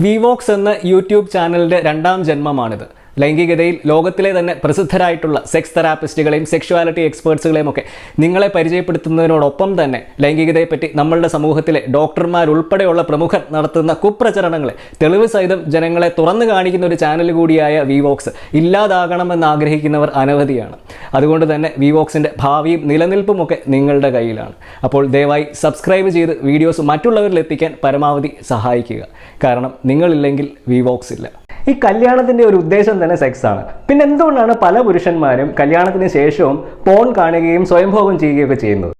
വിവോക്സ് എന്ന യൂട്യൂബ് ചാനലിന്റെ രണ്ടാം ജന്മമാണിത്. ലൈംഗികതയിൽ ലോകത്തിലെ തന്നെ പ്രസിദ്ധരായിട്ടുള്ള സെക്സ് തെറാപ്പിസ്റ്റുകളെയും സെക്ഷുവാലിറ്റി എക്സ്പേർട്സുകളെയും ഒക്കെ നിങ്ങളെ പരിചയപ്പെടുത്തുന്നതിനോടൊപ്പം തന്നെ ലൈംഗികതയെപ്പറ്റി നമ്മളുടെ സമൂഹത്തിലെ ഡോക്ടർമാരുൾപ്പെടെയുള്ള പ്രമുഖർ നടത്തുന്ന കുപ്രചരണങ്ങളെ തെളിവ് സഹിതം ജനങ്ങളെ തുറന്നു കാണിക്കുന്ന ഒരു ചാനൽ കൂടിയായ വിവോക്സ് ഇല്ലാതാകണമെന്ന് ആഗ്രഹിക്കുന്നവർ അനവധിയാണ്. അതുകൊണ്ട് തന്നെ വിവോക്സിന്റെ ഭാവിയും നിലനിൽപ്പും ഒക്കെ നിങ്ങളുടെ കയ്യിലാണ്. അപ്പോൾ ദയവായി സബ്സ്ക്രൈബ് ചെയ്ത് വീഡിയോസ് മറ്റുള്ളവരിൽ എത്തിക്കാൻ പരമാവധി സഹായിക്കുക. കാരണം നിങ്ങളില്ലെങ്കിൽ വിവോക്സ് ഇല്ല. ഈ കല്യാണത്തിന്റെ ഒരു ഉദ്ദേശം തന്നെ സെക്സ് ആണ്. പിന്നെ എന്തുകൊണ്ടാണ് പല പുരുഷന്മാരും കല്യാണത്തിന് ശേഷവും പോൺ കാണുകയും സ്വയംഭോഗം ചെയ്യുകയൊക്കെ ചെയ്യുന്നത്?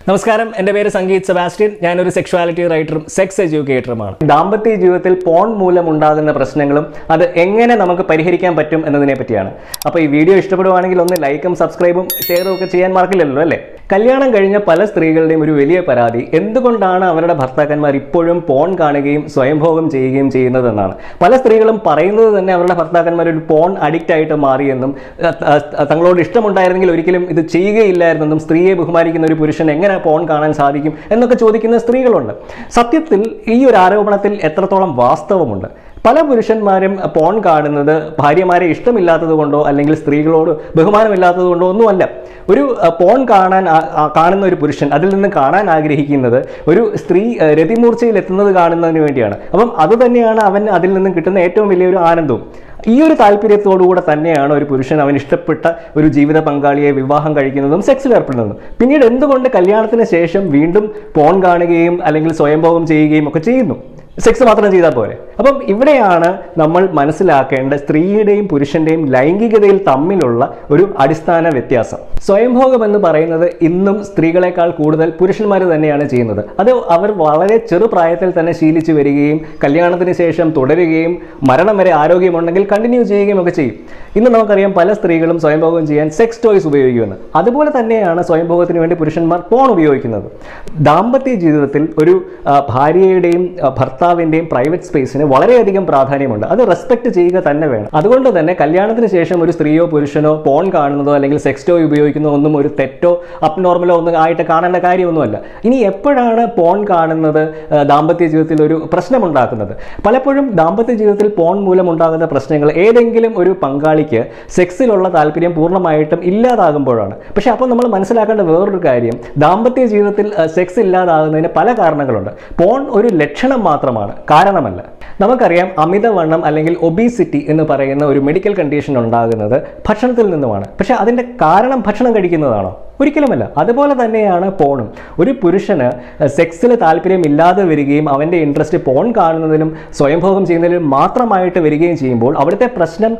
നമസ്കാരം. എന്റെ പേര് സംഗീത് സെബാസ്റ്റ്യൻ. ഞാനൊരു സെക്ഷുവാലിറ്റി റൈറ്ററും സെക്സ് എഡ്യൂക്കേറ്ററുമാണ് ദാമ്പത്യ ജീവിതത്തിൽ പോൺ മൂലം ഉണ്ടാകുന്ന പ്രശ്നങ്ങളും അത് എങ്ങനെ നമുക്ക് പരിഹരിക്കാൻ പറ്റും എന്നതിനെ പറ്റിയാണ് അപ്പോൾ ഈ വീഡിയോ ഇഷ്ടപ്പെടുവാണെങ്കിൽ ഒന്ന് ലൈക്കും സബ്സ്ക്രൈബും ഷെയറും ഒക്കെ ചെയ്യാൻ മറക്കില്ലല്ലോ അല്ലേ? കല്യാണം കഴിഞ്ഞ പല സ്ത്രീകളുടെയും ഒരു വലിയ പരാതി. എന്തുകൊണ്ടാണ് അവരുടെ ഭർത്താക്കന്മാർ ഇപ്പോഴും പോൺ കാണുകയും സ്വയംഭോഗം ചെയ്യുകയും ചെയ്യുന്നതെന്നാണ്. പല സ്ത്രീകളും പറയുന്നത് തന്നെ അവരുടെ ഭർത്താക്കന്മാർ ഒരു പോൺ അഡിക്റ്റ് ആയിട്ട് മാറിയെന്നും തങ്ങളോട് ഇഷ്ടമുണ്ടായിരുന്നെങ്കിൽ ഒരിക്കലും ഇത് ചെയ്യുകയില്ലായിരുന്നെന്നും സ്ത്രീയെ ബഹുമാനിക്കുന്ന ഒരു പുരുഷൻ എങ്ങനെ പോൺ കാണാൻ സാധിക്കും എന്നൊക്കെ ചോദിക്കുന്ന സ്ത്രീകളുണ്ട്. സത്യത്തിൽ ഈ ഒരു ആരോപണത്തിൽ എത്രത്തോളം വാസ്തവമുണ്ട്? പല പുരുഷന്മാരും പോൺ കാണുന്നത് ഭാര്യമാരെ ഇഷ്ടമില്ലാത്തത് കൊണ്ടോ അല്ലെങ്കിൽ സ്ത്രീകളോട് ബഹുമാനമില്ലാത്തത് കൊണ്ടോ ഒന്നുമല്ല. ഒരു പോൺ കാണാൻ കാണുന്ന ഒരു പുരുഷൻ അതിൽ നിന്ന് കാണാൻ ആഗ്രഹിക്കുന്നത് ഒരു സ്ത്രീ രതിമൂർച്ചയിൽ എത്തുന്നത് കാണുന്നതിന് വേണ്ടിയാണ്. അപ്പം അതുതന്നെയാണ് അവൻ അതിൽ നിന്നും കിട്ടുന്ന ഏറ്റവും വലിയൊരു ആനന്ദവും. ഈ ഒരു താല്പര്യത്തോടുകൂടെ തന്നെയാണ് ഒരു പുരുഷൻ അവൻ ഇഷ്ടപ്പെട്ട ഒരു ജീവിത പങ്കാളിയെ വിവാഹം കഴിക്കുന്നതും സെക്സിൽ ഏർപ്പെടുന്നതും. പിന്നീട് എന്തുകൊണ്ട് കല്യാണത്തിന് ശേഷം വീണ്ടും പോൺ കാണുകയും അല്ലെങ്കിൽ സ്വയംഭോഗം ചെയ്യുകയും ഒക്കെ ചെയ്യുന്നു? സെക്സ് മാത്രം ചെയ്താൽ പോരെ. അപ്പം ഇവിടെയാണ് നമ്മൾ മനസ്സിലാക്കേണ്ട സ്ത്രീയുടെയും പുരുഷന്റെയും ലൈംഗികതയിൽ തമ്മിലുള്ള ഒരു അടിസ്ഥാന വ്യത്യാസം. സ്വയംഭോഗം എന്ന് പറയുന്നത് ഇന്നും സ്ത്രീകളെക്കാൾ കൂടുതൽ പുരുഷന്മാർ തന്നെയാണ് ചെയ്യുന്നത്. അത് അവർ വളരെ ചെറുപ്രായത്തിൽ തന്നെ ശീലിച്ചു വരികയും കല്യാണത്തിന് ശേഷം തുടരുകയും മരണം വരെ ആരോഗ്യമുണ്ടെങ്കിൽ കണ്ടിന്യൂ ചെയ്യുകയും ഒക്കെ ചെയ്യും. ഇന്ന് നമുക്കറിയാം പല സ്ത്രീകളും സ്വയംഭോഗം ചെയ്യാൻ സെക്സ് ടോയ്സ് ഉപയോഗിക്കുമെന്ന്. അതുപോലെ തന്നെയാണ് സ്വയംഭോഗത്തിന് വേണ്ടി പുരുഷന്മാർ ഫോൺ ഉപയോഗിക്കുന്നത്. ദാമ്പത്യ ജീവിതത്തിൽ ഒരു ഭാര്യയുടെയും ഭർത്താവിന്റെയും പ്രൈവറ്റ് സ്പേസിന് വളരെയധികം പ്രാധാന്യമുണ്ട്. അത് റെസ്പെക്ട് ചെയ്യുക തന്നെ വേണം. അതുകൊണ്ട് തന്നെ കല്യാണത്തിന് ശേഷം ഒരു സ്ത്രീയോ പുരുഷനോ ഫോൺ കാണുന്നതോ അല്ലെങ്കിൽ സെക്സ് ടോയ് ഉപയോഗിക്കുന്നതോ ഒന്നും ഒരു തെറ്റോ അപ്നോർമലോ ഒന്നും ആയിട്ട് കാണേണ്ട കാര്യമൊന്നുമല്ല. ഇനി എപ്പോഴാണ് ഫോൺ കാണുന്നത് ദാമ്പത്യ ജീവിതത്തിൽ ഒരു പ്രശ്നമുണ്ടാക്കുന്നത്? പലപ്പോഴും ദാമ്പത്യ ജീവിതത്തിൽ ഫോൺ മൂലം ഉണ്ടാകുന്ന പ്രശ്നങ്ങൾ ഏതെങ്കിലും ഒരു പങ്കാളിക്ക് സെക്സിലുള്ള താല്പര്യം പൂർണമായിട്ടും ഇല്ലാതാകുമ്പോഴാണ്. പക്ഷേ അപ്പോൾ നമ്മൾ മനസ്സിലാക്കേണ്ട വേറൊരു കാര്യം ദാമ്പത്യ ജീവിതത്തിൽ സെക്സ് ഇല്ലാതാകുന്നതിന് പല കാരണങ്ങളുണ്ട്. പോൺ ഒരു ലക്ഷണം മാത്രമാണ് കാരണമല്ല. നമുക്കറിയാം അമിതവണ്ണം അല്ലെങ്കിൽ ഒബീസിറ്റി എന്ന് പറയുന്ന ഒരു മെഡിക്കൽ കണ്ടീഷൻ ഉണ്ടാകുന്നത് ഭക്ഷണത്തിൽ നിന്നുമാണ്. പക്ഷേ അതിന്റെ കാരണം ഭക്ഷണം കഴിക്കുന്നതാണോ? ഒരിക്കലുമല്ല. അതുപോലെ തന്നെയാണ് പോണും. ഒരു പുരുഷന് സെക്സിൽ താല്പര്യമില്ലാതെ വരികയും അവന്റെ ഇൻട്രസ്റ്റ് പോൺ കാണുന്നതിലും സ്വയംഭോഗം ചെയ്യുന്നതിലും മാത്രമായിട്ട് വരികയും ചെയ്യുമ്പോൾ അവിടുത്തെ പ്രശ്നം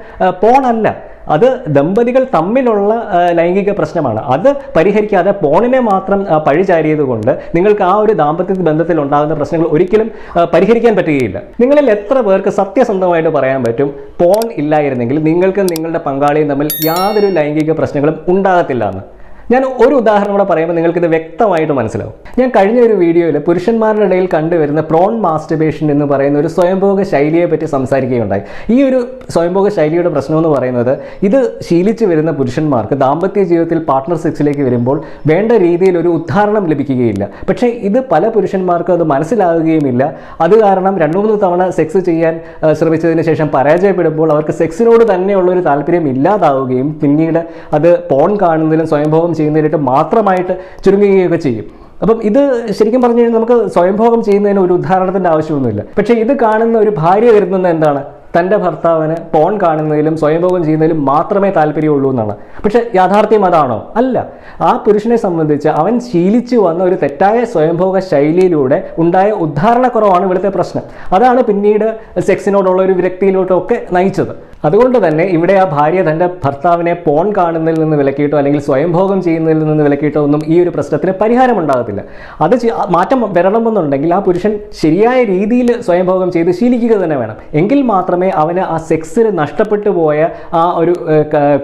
പോൺ അല്ല. അത് ദമ്പതികൾ തമ്മിലുള്ള ലൈംഗിക പ്രശ്നമാണ്. അത് പരിഹരിക്കാതെ പോണിനെ മാത്രം പഴിചാരിയത് കൊണ്ട് നിങ്ങൾക്ക് ആ ഒരു ദാമ്പത്യ ബന്ധത്തിൽ ഉണ്ടാകുന്ന പ്രശ്നങ്ങൾ ഒരിക്കലും പരിഹരിക്കാൻ പറ്റുകയില്ല. നിങ്ങളിൽ എത്ര പേർക്ക് സത്യസന്ധമായിട്ട് പറയാൻ പറ്റും പോൺ ഇല്ലായിരുന്നെങ്കിൽ നിങ്ങൾക്കും നിങ്ങളുടെ പങ്കാളിയും തമ്മിൽ യാതൊരു ലൈംഗിക പ്രശ്നങ്ങളും ഉണ്ടാകത്തില്ല എന്ന്. ഞാൻ ഒരു ഉദാഹരണം കൂടെ പറയുമ്പോൾ നിങ്ങൾക്കിത് വ്യക്തമായിട്ട് മനസ്സിലാവും. ഞാൻ കഴിഞ്ഞ ഒരു വീഡിയോയിൽ പുരുഷന്മാരുടെ ഇടയിൽ കണ്ടുവരുന്ന പ്രോൺ മാസ്റ്റർബേഷൻ എന്ന് പറയുന്ന ഒരു സ്വയംഭോഗ ശൈലിയെ പറ്റി സംസാരിക്കുകയുണ്ടായി. ഈ ഒരു സ്വയംഭോഗ ശൈലിയുടെ പ്രശ്നം എന്ന് പറയുന്നത് ഇത് ശീലിച്ചു വരുന്ന പുരുഷന്മാർക്ക് ദാമ്പത്യ ജീവിതത്തിൽ പാർട്ട്ണർ സെക്സിലേക്ക് വരുമ്പോൾ വേണ്ട രീതിയിൽ ഒരു ഉദ്ധാരണം ലഭിക്കുകയില്ല. പക്ഷേ ഇത് പല പുരുഷന്മാർക്കും അത് മനസ്സിലാകുകയുമില്ല. അത് കാരണം രണ്ടു മൂന്ന് തവണ സെക്സ് ചെയ്യാൻ ശ്രമിച്ചതിന് ശേഷം പരാജയപ്പെടുമ്പോൾ അവർക്ക് സെക്സിനോട് തന്നെയുള്ള ഒരു താല്പര്യം ഇല്ലാതാവുകയും പിന്നീട് അത് പോൺ കാണുന്നതിലും സ്വയംഭോഗം ചെയ്യുന്നതിനായിട്ട് മാത്രമായിട്ട് ചുരുങ്ങുകയൊക്കെ ചെയ്യും. അപ്പം ഇത് ശരിക്കും പറഞ്ഞു കഴിഞ്ഞാൽ നമുക്ക് സ്വയംഭോഗം ചെയ്യുന്നതിന് ഒരു ഉദാഹരണത്തിന്റെ ആവശ്യമൊന്നുമില്ല. പക്ഷേ ഇത് കാണുന്ന ഒരു ഭാര്യ കരുതുന്നത് എന്താണ്? തന്റെ ഭർത്താവിന് പോൺ കാണുന്നതിലും സ്വയംഭോഗം ചെയ്യുന്നതിലും മാത്രമേ താല്പര്യമുള്ളൂ എന്നാണ്. പക്ഷേ യാഥാർത്ഥ്യം അതാണോ? അല്ല. ആ പുരുഷനെ സംബന്ധിച്ച് അവൻ ശീലിച്ചു വന്ന ഒരു തെറ്റായ സ്വയംഭോഗ ശൈലിയിലൂടെ ഉണ്ടായ ഉദ്ധാരണക്കുറവാണ് ഇവിടുത്തെ പ്രശ്നം. അതാണ് പിന്നീട് സെക്സിനോടുള്ള ഒരു വിരക്തിയിലോട്ടൊക്കെ നയിച്ചത്. അതുകൊണ്ട് തന്നെ ഇവിടെ ആ ഭാര്യ തന്റെ ഭർത്താവിനെ പോൺ കാണുന്നതിൽ നിന്ന് വിലക്കിയിട്ടോ അല്ലെങ്കിൽ സ്വയംഭോഗം ചെയ്യുന്നതിൽ നിന്ന് വിലക്കിയിട്ടോ ഒന്നും ഈ ഒരു പ്രശ്നത്തിന് പരിഹാരം ഉണ്ടാകത്തില്ല. അത് മാറ്റം വരണമെന്നുണ്ടെങ്കിൽ ആ പുരുഷൻ ശരിയായ രീതിയിൽ സ്വയംഭോഗം ചെയ്ത് ശീലിക്കുക തന്നെ വേണം. എങ്കിൽ മാത്രമേ അവന് ആ സെക്സിൽ നഷ്ടപ്പെട്ടു പോയ ആ ഒരു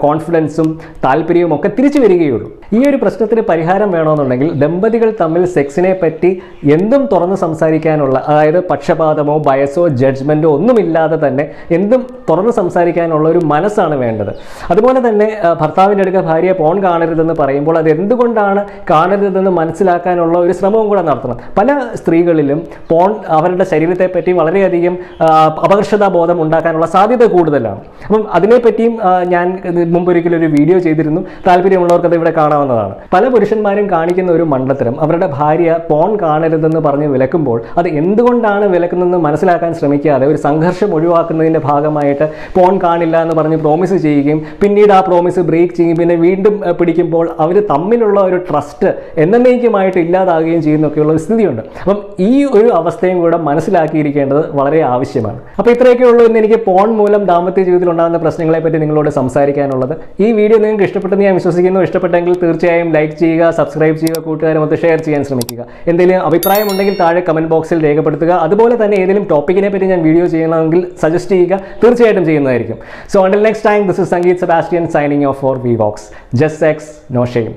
കോൺഫിഡൻസും താല്പര്യവും ഒക്കെ തിരിച്ചു വരികയുള്ളൂ. ഈ ഒരു പ്രശ്നത്തിന് പരിഹാരം വേണമെന്നുണ്ടെങ്കിൽ ദമ്പതികൾ തമ്മിൽ സെക്സിനെ പറ്റി എന്തും തുറന്ന് സംസാരിക്കാനുള്ള അതായത് പക്ഷപാതമോ ബയസോ ജഡ്ജ്മെന്റോ ഒന്നുമില്ലാതെ തന്നെ എന്തും തുറന്ന് സംസാരിക്കാനുള്ള ഒരു മനസ്സാണ് വേണ്ടത്. അതുപോലെ തന്നെ ഭർത്താവിന്റെ അടുക്ക ഭാര്യയെ പോൺ കാണരുതെന്ന് പറയുമ്പോൾ അത് എന്തുകൊണ്ടാണ് കാണരുതെന്ന് മനസ്സിലാക്കാനുള്ള ഒരു ശ്രമവും കൂടെ നടത്തണം. പല സ്ത്രീകളിലും പോൺ അവരുടെ ശരീരത്തെ പറ്റി വളരെയധികം അപകർഷതാ ബോധം ഉണ്ടാക്കാനുള്ള സാധ്യത കൂടുതലാണ്. അപ്പം അതിനെപ്പറ്റിയും ഞാൻ മുമ്പൊരിക്കലൊരു വീഡിയോ ചെയ്തിരുന്നു. താല്പര്യമുള്ളവർക്ക് അത് ഇവിടെ കാണാവുന്നതാണ്. പല പുരുഷന്മാരും കാണിക്കുന്ന ഒരു മണ്ടത്തരം അവരുടെ ഭാര്യ പോൺ കാണരുതെന്ന് പറഞ്ഞ് വിലക്കുമ്പോൾ അത് എന്തുകൊണ്ടാണ് വിലക്കുന്നതെന്ന് മനസ്സിലാക്കാൻ ശ്രമിക്കാതെ ഒരു സംഘർഷം ഒഴിവാക്കുന്നതിന്റെ ഭാഗമായിട്ട് പോൺ കാണില്ല എന്ന് പറഞ്ഞ് പ്രോമിസ് ചെയ്യുകയും പിന്നീട് ആ പ്രോമിസ് ബ്രേക്ക് ചെയ്യുകയും പിന്നെ വീണ്ടും പിടിക്കുമ്പോൾ അവർ തമ്മിലുള്ള ഒരു ട്രസ്റ്റ് എന്നേക്കുമായിട്ട് ഇല്ലാതാകുകയും ചെയ്യുന്നൊക്കെയുള്ള ഒരു സ്ഥിതിയുണ്ട്. അപ്പം ഈ ഒരു അവസ്ഥയും കൂടെ മനസ്സിലാക്കിയിരിക്കേണ്ടത് വളരെ ആവശ്യമാണ്. അപ്പോൾ ഇത്രയൊക്കെ ഉള്ളൂ എന്ന് എനിക്ക് പോൺ മൂലം ദാമ്പത്യ ജീവിതത്തിൽ ഉണ്ടാകുന്ന പ്രശ്നങ്ങളെ പറ്റി നിങ്ങളോട് സംസാരിക്കാനുള്ളത്. ഈ വീഡിയോ നിങ്ങൾക്ക് ഇഷ്ടപ്പെട്ടെന്ന് ഞാൻ വിശ്വസിക്കുന്നു. ഇഷ്ടപ്പെട്ടെങ്കിൽ തീർച്ചയായും ലൈക്ക് ചെയ്യുക സബ്സ്ക്രൈബ് ചെയ്യുക കൂട്ടുകാരുമൊത്ത് ഷെയർ ചെയ്യാൻ ശ്രമിക്കുക. എന്തെങ്കിലും അഭിപ്രായം ഉണ്ടെങ്കിൽ താഴെ കമന്റ് ബോക്സിൽ രേഖപ്പെടുത്തുക. അതുപോലെ തന്നെ ഏതെങ്കിലും ടോപ്പിക്കിനെ പറ്റി ഞാൻ വീഡിയോ ചെയ്യണമെങ്കിൽ സജസ്റ്റ് ചെയ്യുക. തീർച്ചയായിട്ടും ചെയ്യുന്നതായിരിക്കും. So until next time this is Sangeeth Sebastian signing off for we box just ex no shame